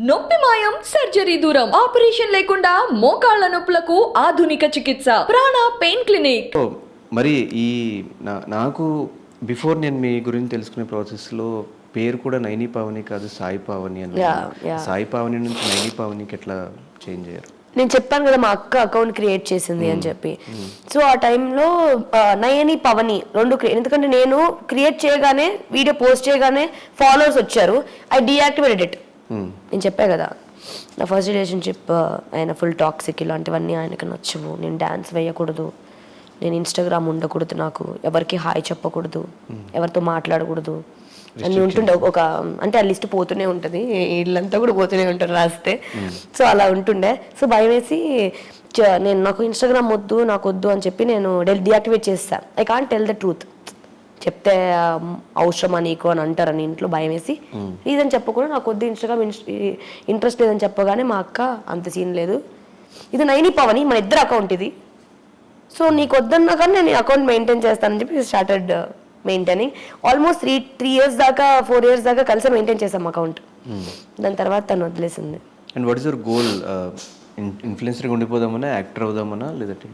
నొప్పి మాయం సర్జరీ దూరం ఆపరేషన్ లేకుండా మోకాళ్ళ నొప్పులకు ఆధునిక చికిత్స. ప్రాణ పెయిన్ క్లినిక్. మరి ఈ నా- నాకు బిఫోర్ నేను మీ గురించి తెలుసుకునే ప్రాసెస్లో పేరు కూడా నైని పావని కాదు సాయి పావని అని Yeah, yeah. సాయి పావని నుంచి నైని పావనికి ఎట్లా చేంజ్ అయ్యారు? నేను చెప్పాను కదా మా అక్క అకౌంట్ క్రియేట్ చేసింది అని చెప్పి. సో ఆ టైంలో నయని పవని రెండు క్రియేట్ ఎందుకంటే నేను క్రియేట్ చేయగానే వీడియో పోస్ట్ చేయగానే ఫాలోవర్స్ వచ్చారు. I deactivated it. నేను చెప్పా కదా నా ఫస్ట్ రిలేషన్షిప్ ఆయన ఫుల్ టాక్సిక్ ఇలాంటివన్నీ ఆయనకు నచ్చవు. నేను డ్యాన్స్ వేయకూడదు. నేను ఇన్స్టాగ్రామ్ ఉండకూడదు నాకు. ఎవరికి హాయ్ చెప్పకూడదు. ఎవరితో మాట్లాడకూడదు. అన్ని ఉంటుండే. ఒక అంటే ఆ లిస్ట్ పోతూనే ఉంటుంది. వీళ్ళంతా కూడా పోతూనే ఉంటారు రాస్తే. సో అలా ఉంటుండే. సో భయం వేసి నేను నాకు ఇన్స్టాగ్రామ్ వద్దు నాకు వద్దు అని చెప్పి నేను డియాక్టివేట్ చేస్తా I can't tell the truth చెప్తే అవసరమా నీకు? అని అంటారని ఇంట్లో భయం వేసి. రీజన్ చెప్పకుండా నాకు వద్దు ఇన్స్టాగ్రామ్ ఇంట్రెస్ట్ లేదని చెప్పగానే మా అక్క అంత సీన్ లేదు. ఇది నైని పవని మన ఇద్దరు అకౌంట్ ఇది. సో నీకు వద్దన్నా కానీ నేను అకౌంట్ మెయింటైన్ చేస్తానని చెప్పి started maintaining almost three three years దాకా ఫోర్ ఇయర్స్ దాకా కలిసి మెయింటైన్ చేసాం అకౌంట్. దాని తర్వాత తను వదిలేసింది. And what is your goal ఇన్ఫ్లుయెన్సర్గా ఉండిపోదామనా యాక్టర్ అవుదామనా లేదంటే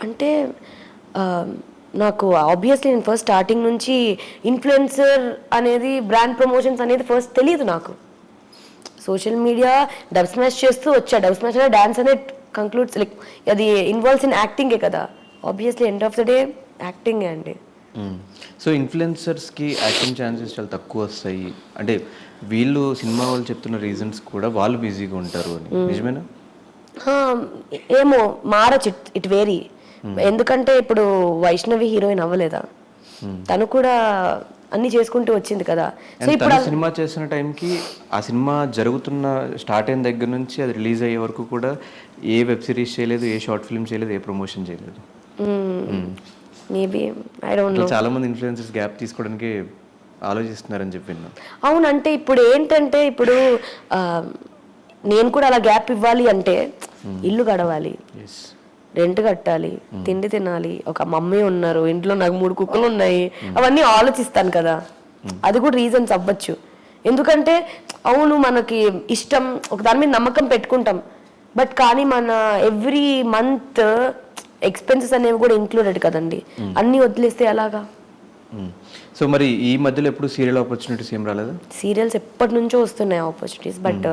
అంటే ఆ, నాకు ఆబ్వియస్లీ నేను ఫస్ట్ స్టార్టింగ్ నుంచి ఇన్ఫ్లుయెన్సర్ అనేది బ్రాండ్ ప్రమోషన్స్ అనేది ఫస్ట్ తెలియదు నాకు. సోషల్ మీడియా డబ్ స్మాష్ చేస్తూ వచ్చా. డబ్ స్మాష్ అనే డాన్స్ అనేది కంక్లూడ్స్ లైక్ అది ఇన్వాల్వ్స్ ఇన్ యాక్టింగే కదా. Obviously end of the day యాక్టింగే అండి. సో ఇన్ఫ్లుయెన్సర్స్కి యాక్టింగ్ ఛాన్సెస్ చాలా తక్కువ వస్తాయి. అంటే వీళ్ళు సినిమా వాళ్ళు చెప్తున్న రీజన్స్ కూడా వాళ్ళు బిజీగా ఉంటారు అని. నిజమేనా? ఆ, ఏమో మారచ్చు. ఇట్ వేరీ ఎందుకంటే ఇప్పుడు వైష్ణవి హీరోయిన్ అవ్వలేదా? తను కూడా అన్ని చేసుకుంటూ వచ్చింది కదా. సో ఇప్పుడు సినిమా చేస్తున్న టైంకి ఆ సినిమా జరుగుతున్న స్టార్ట్ అయిన దగ్గర నుంచి అది రిలీజ్ అయ్యే వరకు కూడా ఏ వెబ్ సిరీస్ చేయలేదు ఏ షార్ట్ ఫిల్మ్ చేయలేదు ఏ ప్రమోషన్ చేయలేదు. మేబీ ఐ డోంట్ అట్లా చాలా మంది ఇన్ఫ్లుయెన్సర్స్ గ్యాప్ తీసుకోవడానికి ఆలోచిస్తున్నారని చెప్పి విన్నాను అవునంటే ఇప్పుడు ఏంటంటే ఇప్పుడు నేను కూడా అలా గ్యాప్ ఇవ్వాలి అంటే ఇల్లు గడవాలి. రెంట్ కట్టాలి తిండి తినాలి ఒక మమ్మీ ఉన్నారు ఇంట్లో నాకు మూడు కుక్కలు ఉన్నాయి అవన్నీ ఆలోచిస్తాను కదా. అది కూడా రీజన్స్ అవ్వచ్చు. ఎందుకంటే అవును మనకి ఇష్టం ఒక దాని మీద నమ్మకం పెట్టుకుంటాం. బట్ కానీ మన ఎవ్రీ మంత్ ఎక్స్పెన్సెస్ అనేవి కూడా ఇంక్లూడెడ్ కదండి. అన్నీ వదిలేస్తే ఎలాగా? సో మరి ఈ మధ్యలో ఎప్పుడు సీరియల్ ఆపర్చునిటీస్ ఏం రాలేదా? సీరియల్స్ ఎప్పటి నుంచో వస్తున్నాయి ఆపర్చునిటీస్ బట్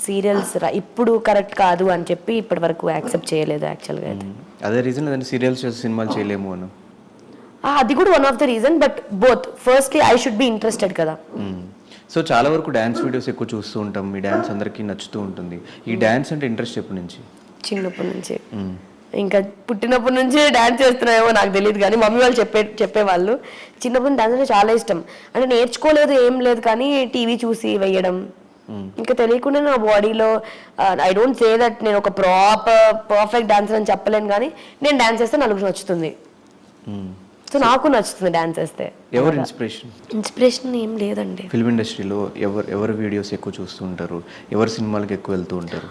సీరియల్స్ ఇప్పుడు కరెక్ట్ కాదు అని చెప్పి ఇప్పటి వరకు యాక్సెప్ట్ చేయలేదు యాక్చువల్గా అయితే. అదే రీజన్ లేదంటే సీరియల్స్ చేసి సినిమాలు చేయలేము అని. ఆ, అది కూడా one of the reason but both firstly I should be interested కదా. సో చాలా వరకు డ్యాన్స్ వీడియోస్ ఎక్కువ చూస్తూ ఉంటాం. మీ డ్యాన్స్ అందరికీ నచ్చుతూ ఉంటుంది. ఈ డ్యాన్స్ అంటే ఇంట్రెస్ట్ ఎప్పటి నుంచి? చిన్నప్పటి నుంచి. ఇంకా పుట్టినప్పటి నుంచి డాన్స్ చేస్తున్నాయేమో నాకు తెలియదు కానీ మమ్మీ వాళ్ళు చెప్పే చెప్పేవాళ్ళు. చిన్నప్పటి నుంచి డాన్స్ అంటే చాలా ఇష్టం. అంటే నేర్చుకోలేదు ఏం లేదు కానీ టీవీ చూసి వేయడం ఇంకా తెలియకుండా నా బాడీలో ఐ డోంట్ సే దట్ నేను ఒక ప్రాపర్ పర్ఫెక్ట్ డాన్సర్ అని చెప్పలేను కానీ నేను డాన్స్ చేస్తే నలుగురు నచ్చుతుంది. సో నాకు నచ్చుతుంది డాన్స్ చేస్తే. ఎవరు ఇన్స్పిరేషన్ ఇన్స్పిరేషన్ ఏం లేదండి. ఫిల్మ్ ఇండస్ట్రీలో ఎవరు ఎవరు వీడియోస్ ఎక్కువ చూస్తూ ఉంటారు? ఎవరు సినిమాలకు ఎక్కువ వెళ్తూ ఉంటారు?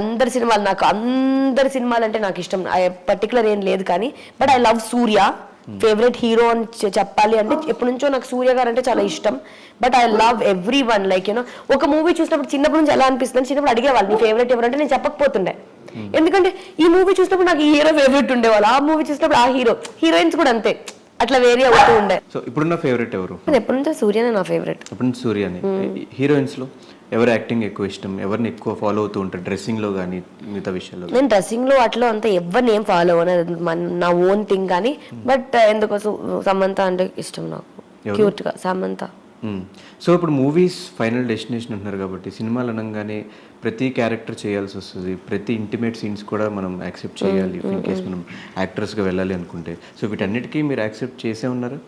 అందరి సినిమాలు నాకు అందరి సినిమాలు అంటే నాకు ఇష్టం. పర్టికులర్ ఏం లేదు కానీ but I love Surya favourite hero అని చెప్పాలి అంటే ఎప్పటి నుంచో నాకు సూర్య గారు అంటే చాలా ఇష్టం. But I love everyone like you know ఒక మూవీ చూసినప్పుడు చిన్నప్పటి నుంచి ఎలా అనిపిస్తుంది చిన్నప్పుడు అడిగేవాళ్ళు నీ ఫేవరెట్ ఎవరంటే? నేను చెప్పకపోతుండే. ఎందుకంటే ఈ మూవీ చూసినప్పుడు నాకు ఈ హీరో ఫేవరెట్ ఉండేవాళ్ళు. ఆ మూవీ చూసినప్పుడు ఆ హీరో హీరోయిన్స్ కూడా అంతే. అట్లా వేరే అవుతూ ఉండే. సో ఇప్పుడున్న ఫేవరెట్ ఎవరు? ఎప్పటి నుంచో సూర్యనే నా ఫేవరెట్ ఇప్పుడు సూర్యని? హీరోయిన్స్లో ఎవరు యాక్టింగ్ ఎక్కువ ఇష్టం? ఎవరిని ఎక్కువ ఫాలో అవుతూ ఉంటారు? డ్రెస్సింగ్లో కానీ మిగతా విషయాల్లో గానీ? నేను డ్రెస్సింగ్లో అట్లా అంత ఎవరిని ఏం ఫాలో అవ్వను. నా ఓన్ థింగ్ కానీ బట్ ఎందుకో సు- సమంత అంటే ఇష్టం నాకు. ఎవరు? క్యూట్గా సమంత. సో ఇప్పుడు మూవీస్ ఫైనల్ డెస్టినేషన్ అంటున్నారు కాబట్టి సినిమాలు అనగానే ప్రతి క్యారెక్టర్ చేయాల్సి వస్తుంది. ప్రతి ఇంటిమేట్ సీన్స్ కూడా మనం యాక్సెప్ట్ చేయాలి ఇన్ కేస్ మనం యాక్టర్స్గా వెళ్ళాలి అనుకుంటే. సో వీటన్నిటికీ మీరు యాక్సెప్ట్ చేసే ఉన్నారు?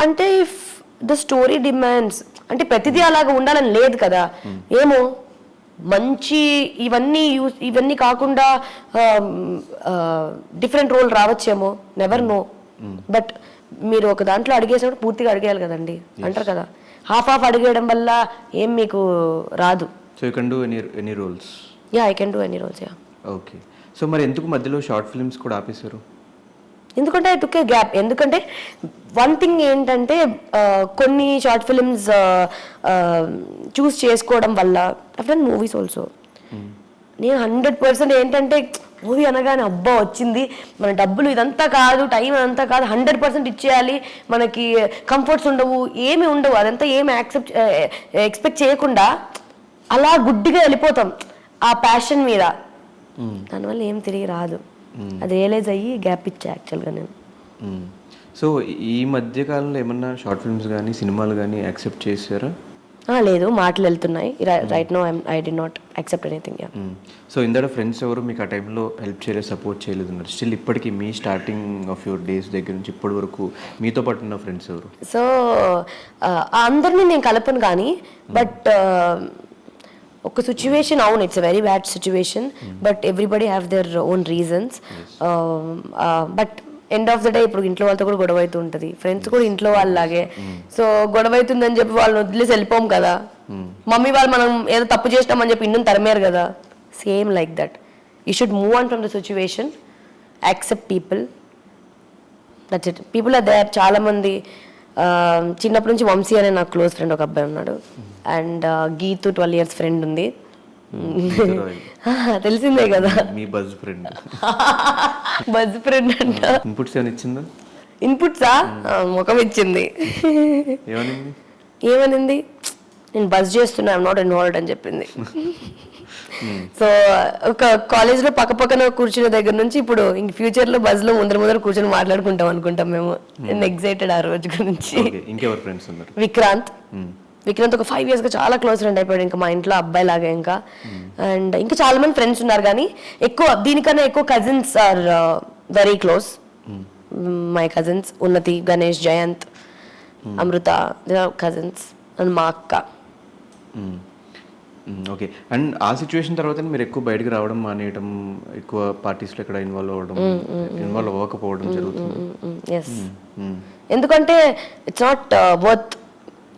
అంటే ఇఫ్ ద స్టోరీ డిమాండ్స్ అంటే ప్రతిదీ అలాగా ఉండాలని లేదు కదా. ఏమో? మంచి ఇవన్నీ యూస్ ఇవన్నీ కాకుండా different role రావచ్చేమో? Never no. But మీరు ఒక దాంట్లో అడిగేసినప్పుడు పూర్తిగా అడిగేయాలి కదండి. అంటారు కదా. హాఫ్ హాఫ్ అడిగేయడం వల్ల ఏం మీకు రాదు. So you can do any any roles ya I can do any roles ya okay so మరి ఎందుకు మధ్యలో షార్ట్ ఫిల్మ్స్ కూడా ఆపేశారు? ఎందుకంటే ఐ టుక్ ఏ గ్యాప్ ఎందుకంటే వన్ థింగ్ ఏంటంటే కొన్ని షార్ట్ ఫిలిమ్స్ చూస్ చేసుకోవడం వల్ల అఫ్టర్ మూవీస్ ఆల్సో నేను హండ్రెడ్ పర్సెంట్ ఏంటంటే మూవీ అనగానే అబ్బా వచ్చింది. మన డబ్బులు ఇదంతా కాదు టైం అదంతా కాదు హండ్రెడ్ పర్సెంట్ ఇచ్చేయాలి. మనకి కంఫర్ట్స్ ఉండవు ఏమి ఉండవు. అదంతా ఏమి యాక్సెప్ట్ ఎక్స్పెక్ట్ చేయకుండా అలా గుడ్డిగా వెళ్ళిపోతాం ఆ ప్యాషన్ మీద. దానివల్ల ఏం తిరిగి రాదు. అది రియలైజ్ అయ్యి గ్యాప్ ఇచ్చా యాక్చువల్గా నేను. సో ఈ మధ్య కాలంలో ఏమన్నా షార్ట్ ఫిల్మ్స్ కానీ సినిమాలు కానీ యాక్సెప్ట్ చేశారా? లేదు మాటలు వెళ్తున్నాయి. Right no I did not accept anything so ఇందడ friends ఎవరు మీకు ఆ టైంలో హెల్ప్ చేయలేదు సపోర్ట్ చేయలేదు అన్నారు స్టిల్ ఇప్పటికీ మీ స్టార్టింగ్ ఆఫ్ యువర్ డేస్ దగ్గర నుంచి ఇప్పటి వరకు మీతో పాటు ఉన్న ఫ్రెండ్స్ ఎవరు? సో అందరినీ నేను కలపను కానీ బట్ ఒక సిచ్యువేషన్ అవును it's very bad situation but everybody have their own reasons but end of the day ఇప్పుడు ఇంట్లో వాళ్ళతో కూడా గొడవ అవుతూ ఉంటుంది. ఫ్రెండ్స్ కూడా ఇంట్లో వాళ్ళలాగే. సో గొడవ అవుతుందని చెప్పి వాళ్ళని వదిలేసి వెళ్ళిపోం కదా. మమ్మీ వాళ్ళు మనం ఏదో తప్పు చేసినామని చెప్పి ఇన్ను తరిమారు కదా. Same like that you should move on from the situation accept people that's it people are there చాలా మంది ఆ, చిన్నప్పటి నుంచి వంశీ అనే నాకు క్లోజ్ ఫ్రెండ్ ఒక అబ్బాయి ఉన్నాడు. And Geetu twelve years friend ఉంది. తెలిసిందే కదా. మీ బజ్ ఫ్రెండ్. బజ్ ఫ్రెండ్ అంట. ఇన్పుట్స్ ఏమైనా ఇచ్చిందా? ఇన్పుట్సా ముఖం ఇచ్చింది. ఏమనింది? ఏమనింది? నేను బస్ చేస్తున్నా ఐమ్ నాట్ ఇన్వాల్వ్డ్ అని చెప్పింది. సో ఒక కాలేజ్లో పక్క పక్కన కూర్చున్న దగ్గర నుంచి ఇప్పుడు ఇంక ఫ్యూచర్లో బస్లో ముందర ముందర కూర్చొని మాట్లాడుకుంటాం అనుకుంటాం మేము. నేను ఎగ్జైటెడ్ ఆ రోజు గురించి. ఇంకెవరు ఫ్రెండ్స్ ఉన్నారు? విక్రాంత్. విక్రాంత్ ఒక ఫైవ్ ఇయర్స్గా చాలా క్లోజ్ ఫ్రెండ్ అయిపోయాడు ఇంకా మా ఇంట్లో అబ్బాయి లాగా ఇంకా. అండ్ ఇంకా చాలా మంది ఫ్రెండ్స్ ఉన్నారు కానీ ఎక్కువ దీనికన్నా ఎక్కువ cousins are very close my cousins Unnati Ganesh Jayanth Amrutha cousins and మా అక్క. ఓకే. అండ్ ఆ సిచ్యువేషన్ తర్వాత మీరు ఎక్కువ బయటకు రావడం మానేయడం ఎక్కువ పార్టీస్లో ఇక్కడ ఇన్వాల్వ్ అవ్వడం ఇన్వాల్వ్ అవ్వకపోవడం జరుగుతుంది? ఎస్ ఎందుకంటే it's not worth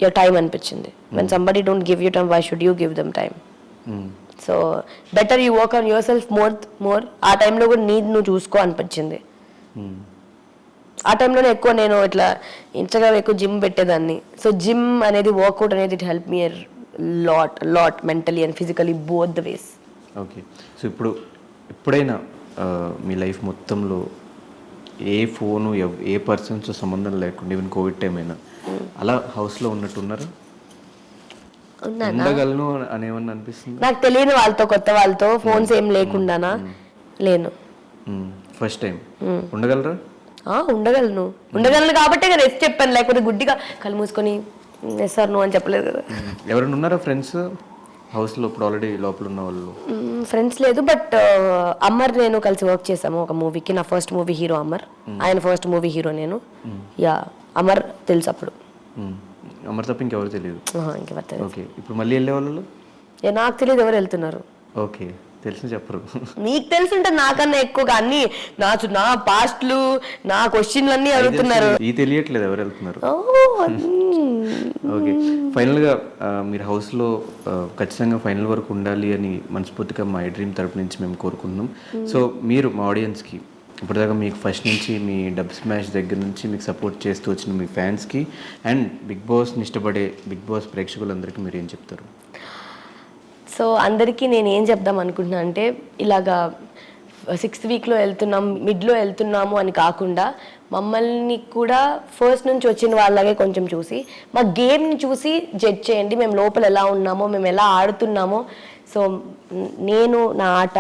your time అనిపించింది. When somebody don't give you time why should you give them time so better you work on yourself more more ఆ టైంలో కూడా నీది నువ్వు చూసుకో అనిపించింది. ఆ టైంలోనే ఎక్కువ నేను ఇట్లా ఇన్స్టాగ్రామ్ ఎక్కువ జిమ్ పెట్టేదాన్ని. సో జిమ్ అనేది వర్కౌట్ అనేది it help me lot lot mentally and physically both the ways okay so ఇప్పుడు ఎప్పుడైనా మీ లైఫ్ మొత్తంలో ఏ ఫోను ఏ పర్సన్స్ సంబంధం లేకుండా ఈవెన్ కోవిడ్ టైం అయినా అలా హౌస్లో ఉన్నట్టు ఉన్నారా ఉండగలను అని ఏమన్నా అనిపిస్తుంది? నాకు తెలియని వాళ్ళతో కొత్త వాళ్ళతో ఫోన్స్ ఏం లేకుండానా? లేను. ఫస్ట్ టైం ఉండగలరా? ఉండగలను. ఉండగలను కాబట్టే కదా ఎస్ చెప్పాను. లేకపోతే గుడ్డిగా కళ్ళు మూసుకొని సార్ నువ్వు అని చెప్పలేదు కదా. ఎవరైనా ఉన్నారా ఫ్రెండ్స్? హౌస్లో ఇప్పుడు ఆల్రెడీ లోపల ఉన్న వాళ్ళు. ఫ్రెండ్స్ లేదు బట్ అమర్ నేను కలిసి వర్క్ చేసాము ఒక మూవీకి నా ఫస్ట్ మూవీ హీరో అమర్. ఆయన ఫస్ట్ మూవీ హీరో నేను. యా అమర్ తెలుసు అప్పుడు. అమర్ తప్ప ఇంకెవరు తెలియదు. ఇంకెవరు తెలియదు. ఓకే ఇప్పుడు మళ్ళీ వెళ్ళే వాళ్ళు ఏ, నాకు తెలియదు ఎవరు వెళ్తున్నారు. ఓకే తెలిసి చెప్పరు. నీకు తెలిసి ఉంటుంది నాకన్నా ఎక్కువగా అన్ని. నా నా పాస్ట్లు నా క్వశ్చన్లు అన్ని అడుగుతున్నారు. ఈ తెలియట్లేదు ఎవరు వెళ్తున్నారు. ఓకే. ఫైనల్గా మీరు హౌస్లో ఖచ్చితంగా ఫైనల్ వరకు ఉండాలి అని మనస్ఫూర్తిగా మా డ్రీమ్ తరపు నుంచి మేము కోరుకుంటున్నాం. సో మీరు మా ఆడియన్స్కి ఇప్పటిదాకా మీకు ఫస్ట్ నుంచి మీ డబ్ స్మాష్ దగ్గర నుంచి మీకు సపోర్ట్ చేస్తూ వచ్చిన మీ ఫ్యాన్స్కి అండ్ బిగ్ బాస్ని ఇష్టపడే బిగ్ బాస్ ప్రేక్షకులందరికీ మీరు ఏం చెప్తారు? సో అందరికీ నేను ఏం చెప్దాం అనుకుంటున్నా అంటే ఇలాగా సిక్స్త్ వీక్లో వెళ్తున్నాం మిడ్లో వెళ్తున్నాము అని కాకుండా మమ్మల్ని కూడా ఫస్ట్ నుంచి వచ్చిన వాళ్ళగే కొంచెం చూసి మా గేమ్ని చూసి జడ్జ్ చేయండి. మేము లోపల ఎలా ఉన్నామో మేము ఎలా ఆడుతున్నామో. సో నేను నా ఆట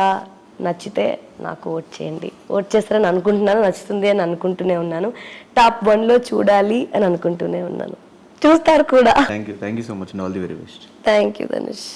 నచ్చితే నాకు ఓట్ చేయండి. ఓట్ చేస్తారని అనుకుంటున్నాను నచ్చుతుంది అని అనుకుంటూనే ఉన్నాను. టాప్ వన్లో చూడాలి అని అనుకుంటూనే ఉన్నాను. చూస్తారు కూడా. Thank you thank you so much all the very best thank you Dhanush